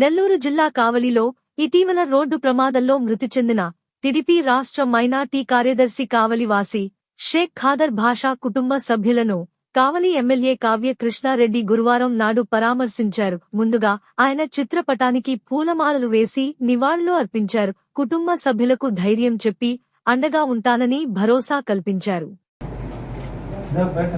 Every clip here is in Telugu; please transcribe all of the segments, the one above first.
నెల్లూరు జిల్లా కావలిలో ఇటీవల రోడ్డు ప్రమాదంలో మృతి చెందిన టిడిపి రాష్ట్ర మైనార్టీ కార్యదర్శి కావలివాసి షేక్ ఖాదర్ భాషా కుటుంబ సభ్యులను కావలి ఎమ్మెల్యే కావ్య కృష్ణారెడ్డి గురువారం నాడు పరామర్శించారు. ముందుగా ఆయన చిత్రపటానికి పూలమాలలు వేసి నివాళులు అర్పించారు. కుటుంబ సభ్యులకు ధైర్యం చెప్పి అండగా ఉంటానని భరోసా కల్పించారు. బయట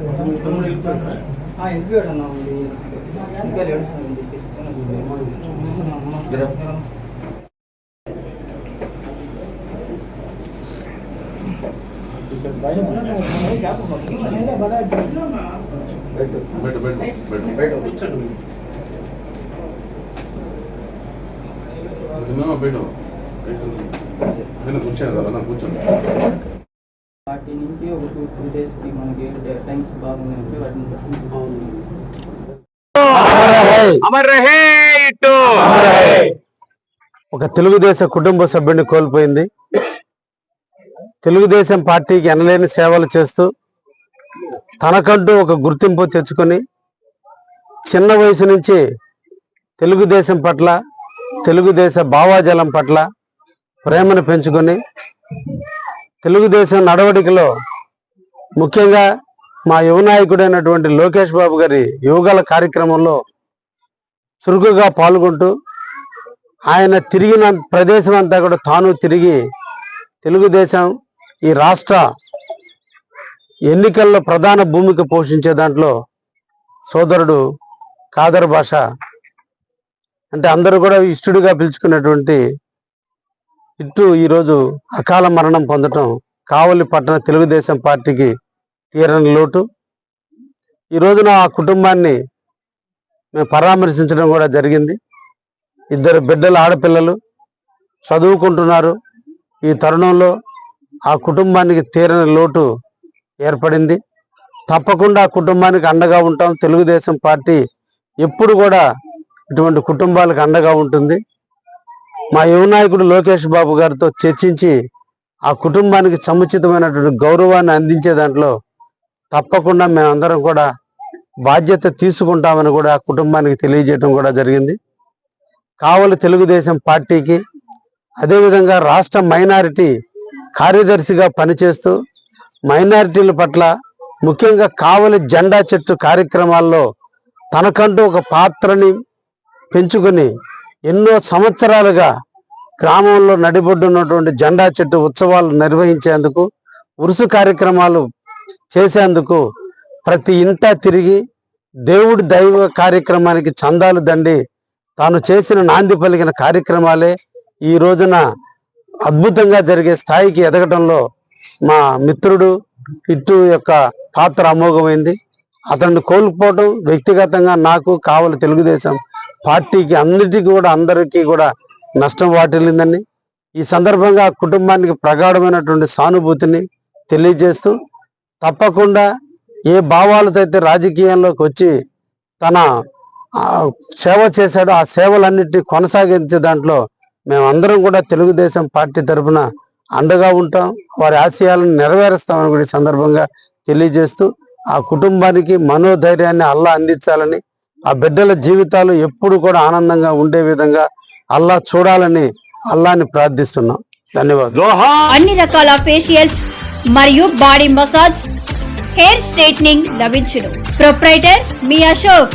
బయట బయట బయట కూర్చోండి మేము బయట నేను కూర్చోను కదా నా కూర్చోండి వాటి నుంచి ఒక టూ త్రీ డేస్కి మనకి టైమ్స్ బాగున్నాయి వాటిని బట్టి అమర్ రహే ఇట్టు ఒక తెలుగుదేశ కుటుంబ సభ్యుడిని కోల్పోయింది. తెలుగుదేశం పార్టీకి ఎనలేని సేవలు చేస్తూ తనకంటూ ఒక గుర్తింపు తెచ్చుకొని చిన్న వయసు నుంచి తెలుగుదేశం పట్ల తెలుగుదేశ భావాజలం పట్ల ప్రేమను పెంచుకొని తెలుగుదేశం నడవడికలో ముఖ్యంగా మా యువ నాయకుడైనటువంటి లోకేష్ బాబు గారి యువగల కార్యక్రమంలో చురుకుగా పాల్గొంటూ ఆయన తిరిగిన ప్రదేశం అంతా కూడా తాను తిరిగి తెలుగుదేశం ఈ రాష్ట్ర ఎన్నికల్లో ప్రధాన భూమిక పోషించే దాంట్లో సోదరుడు కాదర్ భాష. అంటే అందరూ కూడా ఇష్టడుగా పిలుచుకున్నటువంటి ఇట్టు ఈరోజు అకాల మరణం పొందటం కావలి పట్టణ తెలుగుదేశం పార్టీకి తీరని లోటు. ఈ రోజున ఆ కుటుంబాన్ని మేము పరామర్శించడం కూడా జరిగింది. ఇద్దరు బిడ్డలు ఆడపిల్లలు చదువుకుంటున్నారు. ఈ తరుణంలో ఆ కుటుంబానికి తీరని లోటు ఏర్పడింది. తప్పకుండా ఆ కుటుంబానికి అండగా ఉంటాం. తెలుగుదేశం పార్టీ ఎప్పుడు కూడా ఇటువంటి కుటుంబాలకు అండగా ఉంటుంది. మా యువ నాయకుడు లోకేష్ బాబు గారితో చర్చించి ఆ కుటుంబానికి సముచితమైనటువంటి గౌరవాన్ని అందించే దాంట్లో తప్పకుండా మేమందరం కూడా బాధ్యత తీసుకుంటామని కూడా ఆ కుటుంబానికి తెలియజేయడం కూడా జరిగింది. కావలి తెలుగుదేశం పార్టీకి అదేవిధంగా రాష్ట్ర మైనారిటీ కార్యదర్శిగా పనిచేస్తూ మైనారిటీల పట్ల ముఖ్యంగా కావలి జెండా చెట్టు కార్యక్రమాల్లో తనకంటూ ఒక పాత్రని పెంచుకొని ఎన్నో సంవత్సరాలుగా గ్రామంలో నడిబొడ్డున్నటువంటి జెండా చెట్టు ఉత్సవాలు నిర్వహించేందుకు ఉరుసు కార్యక్రమాలు చేసేందుకు ప్రతి ఇంటా తిరిగి దేవుడి దైవ కార్యక్రమానికి చందాలు దండి తాను చేసిన నాంది పలికిన కార్యక్రమాలే ఈ రోజున అద్భుతంగా జరిగే స్థాయికి ఎదగటంలో మా మిత్రుడు ఇట్టు యొక్క పాత్ర అమోఘమైంది. అతన్ని కోల్పోవడం వ్యక్తిగతంగా నాకు కావలి తెలుగుదేశం పార్టీకి అన్నిటికీ కూడా అందరికీ కూడా నష్టం వాటిల్లిందని ఈ సందర్భంగా కుటుంబానికి ప్రగాఢమైనటువంటి సానుభూతిని తెలియజేస్తూ తప్పకుండా ఏ భావాలతో అయితే రాజకీయంలోకి వచ్చి తన సేవ చేశాడో ఆ సేవలన్నిటి కొనసాగించే దాంట్లో మేమందరం కూడా తెలుగుదేశం పార్టీ తరఫున అండగా ఉంటాం. వారి ఆశయాలను నెరవేరుస్తామని కూడా ఈ సందర్భంగా తెలియజేస్తూ ఆ కుటుంబానికి మనోధైర్యాన్ని అల్లా అందించాలని ఆ బిడ్డల జీవితాలు ఎప్పుడు కూడా ఆనందంగా ఉండే విధంగా అల్లా చూడాలని అల్లాని ప్రార్థిస్తున్నాం. ధన్యవాదాలు. అన్ని రకాల ఫేషియల్స్ మరియు బాడీ మసాజ్ హెయిర్ స్ట్రైట్నింగ్ లభించును. ప్రొప్రైటర్ మీ Ashok.